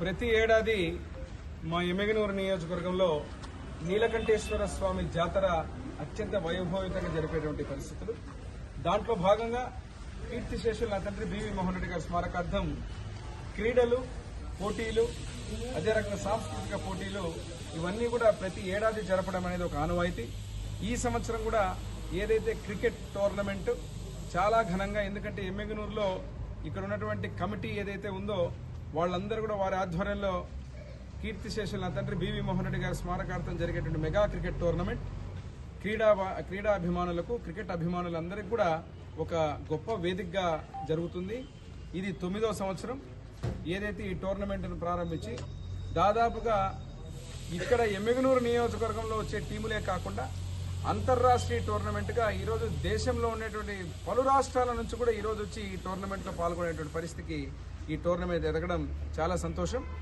ప్రతి ఏడాది మా ఎమ్మెగనూరు నియోజకవర్గంలో నీలకంఠేశ్వర స్వామి జాతర అత్యంత వైభవితంగా జరిపేటువంటి పరిస్థితులు. దాంట్లో భాగంగా కీర్తిశేషులు నా తండ్రి బివి మోహన్ రెడ్డి గారి స్మారకార్థం క్రీడలు పోటీలు అదే రకంగా సాంస్కృతిక పోటీలు ఇవన్నీ కూడా ప్రతి ఏడాది జరపడం అనేది ఒక ఆనవాయితీ. ఈ సంవత్సరం కూడా ఏదైతే క్రికెట్ టోర్నమెంట్ చాలా ఘనంగా ఎందుకంటే ఎమ్మెగనూరులో ఇక్కడ ఉన్నటువంటి కమిటీ ఏదైతే ఉందో వాళ్ళందరూ కూడా వారి ఆధ్వర్యంలో కీర్తిశేషులు నా తండ్రి బివి మోహన్ రెడ్డి గారి స్మారకార్థం జరిగేటువంటి మెగా క్రికెట్ టోర్నమెంట్. క్రీడా క్రీడా అభిమానులకు క్రికెట్ అభిమానులందరికీ కూడా ఒక గొప్ప వేదికగా జరుగుతుంది. ఇది తొమ్మిదో సంవత్సరం. ఏదైతే ఈ టోర్నమెంట్ను ప్రారంభించి దాదాపుగా ఇక్కడ ఎమ్మెగనూరు నియోజకవర్గంలో వచ్చే టీములే కాకుండా అంతర్రాష్ట్రీయ టోర్నమెంట్గా ఈరోజు దేశంలో ఉండేటువంటి పలు రాష్ట్రాల నుంచి కూడా ఈరోజు వచ్చి ఈ టోర్నమెంట్లో పాల్గొనేటువంటి పరిస్థితికి ఈ టోర్నమెంట్ ఎదగడం చాలా సంతోషం.